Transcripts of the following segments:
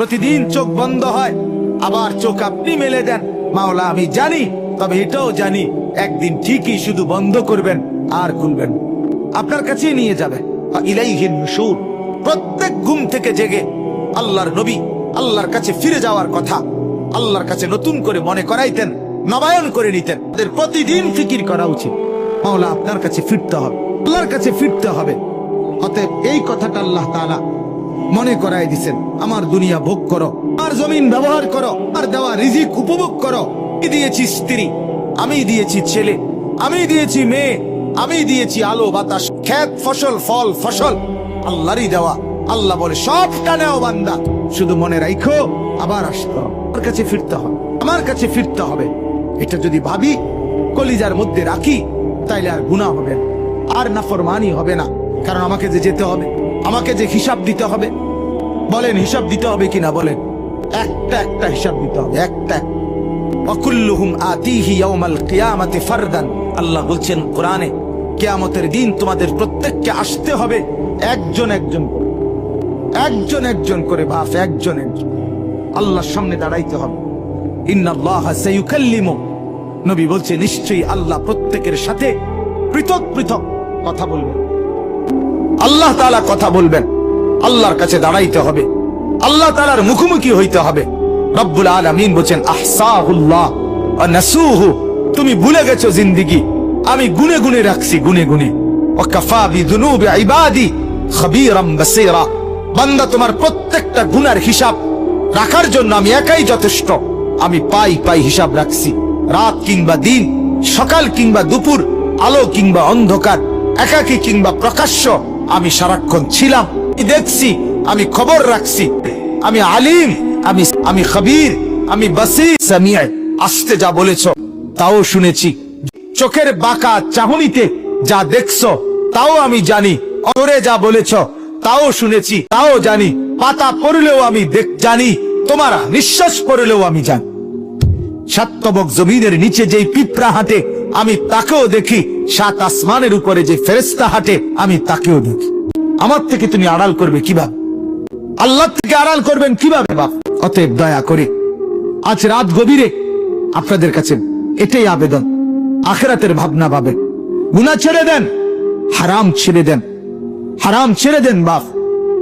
প্রতিদিন চোখ বন্ধ হয়, আবার চোখ আপনি মেলে দেন। মাওলা, আমি জানি, তবে এটাও জানি, একদিন ঠিকই শুধু বন্ধ করবেন, আর খুলবেন। আপনার কাছেই নিয়ে যাবে। প্রত্যেক ঘুম থেকে জেগে আল্লাহর নবী, আল্লাহর কাছে ফিরে যাওয়ার কথা, আল্লাহর কাছে নতুন করে মনে করাইতেন, নবায়ন করে নিতেন। তাদের প্রতিদিন ফিকির করা উচিত। মাওলা, আপনার কাছে ফিরতে হবে, আল্লাহর কাছে ফিরতে হবে। অতএব এই কথাটা আল্লাহ তাআলা মনে করাই দিছেন, আমার দুনিয়া ভোগ করো আর জমিন ব্যবহার করো আর দেওয়া রিজিক উপভোগ করো। আমি দিয়েছি স্ত্রী? আমি দিয়েছি ছেলে, আমি দিয়েছি মেয়ে, আমি দিয়েছি আলো, বাতাস, ক্ষেত, ফসল, ফল, ফসল। আল্লাহরই দেওয়া, আল্লাহ বলে, সব টানেও বান্দা। শুধু মনে রাখো আবার আসতে আমার কাছে ফিরতে হবে, আমার কাছে ফিরতে হবে। এটা যদি ভাবি, কলিজার মধ্যে রাখি, তাইলে আর গুণা হবে না, আর হবে না, কারণ আমাকে যে যেতে হবে। আমাকে যে হিসাব দিতে হবে? বলেন, হিসাব দিতে হবে কিনা বলেন। একটা একটা হিসাব দিতে হবে, একটা। ওয়াকুল্লুহুম আতিহি ইয়াউমাল কিয়ামাতি ফারদান। আল্লাহ বলছেন, কোরআনে কিয়ামতের দিন তোমাদের প্রত্যেককে আসতে হবে একজন একজন করে। একজন একজন করে বাপ একজন একজন। আল্লাহর সামনে দাঁড়াইতে হবে। ইন্নাল্লাহ সাইয়ুকাল্লিমু। নবী বলছে, নিশ্চয়ই আল্লাহ প্রত্যেকের সাথে পৃথক পৃথক কথা বলবেন। আল্লাহ তাআলা কথা বলবেন। আল্লাহর কাছে দাঁড়াইতে হবে। আল্লাহ তাআলার মুখোমুখি হইতে হবে। রব্বুল আলামিন বলেন আহসাহুল্লাহ তুমি ভুলে গেছো জিন্দেগি। আমি গুনে গুনে রাখছি, গুনে গুনে। ওয়া কাফা বিদুনুবি ইবাদি খবীরাম বাসীরা। বান্দা তোমার প্রত্যেকটা গুনার হিসাব রাখার জন্য আমি একাই যথেষ্ট। আমি পাই পাই হিসাব রাখছি। রাত কিংবা দিন, সকাল কিংবা দুপুর, আলো কিংবা অন্ধকার, একাকী কিংবা প্রকাশ্য আমি সারাক্ষণ ছিলাম দেখছি, আমি খবর রাখছি। আমি আলিম, আমি আমি খবীর, আমি সামিয়া আসতে যা বলেছ, তাও শুনেছি। চোখের বাঁকা চাহনিতে যা দেখছ, তাও আমি জানি। অরে যা বলেছ, তাও শুনেছি, তাও জানি। পাতা পড়লেও আমি দেখ জানি, তোমার নিঃশ্বাস পড়লেও আমি জানি। সাতবক জমিনের নিচে যেই পিঁপড়া হাঁটে আমি তাকেও দেখি, সাত আসমানের উপরে যে ফেরেস্তা হাঁটে, আমি তাকেও দেখি। আমার থেকে তুমি আড়াল করবে কীভাবে? আল্লাহ থেকে আড়াল করবেন কীভাবে বাপ? অতএব দয়া করে আজ রাত গভীরে আপনাদের কাছে এটাই আবেদন। আখেরাতের ভাবনা ভাবে গুনা ছেড়ে দেন, হারাম ছেড়ে দেন। হারাম ছেড়ে দেন বাপ।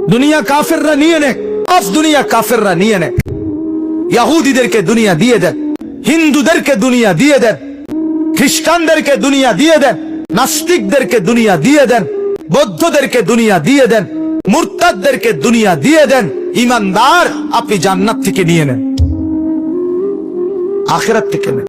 দুনিয়া কাফেররা নিয়ে বাপ দুনিয়া কাফেররা নিয়ে নেক। ইয়াহুদিদেরকে দুনিয়া দিয়ে দেন, হিন্দুদেরকে দুনিয়া দিয়ে দেন। খ্রিস্টানদেরকে দুনিয়া দিয়ে দেন, নাস্তিকদেরকে দুনিয়া দিয়ে দেন, বৌদ্ধদেরকে দুনিয়া দিয়ে দেন, মুরতাদদেরকে দুনিয়া দিয়ে দেন, ইমানদার আপনি জান্নাত থেকে নিয়ে নেন, আখেরাত থেকে নেন।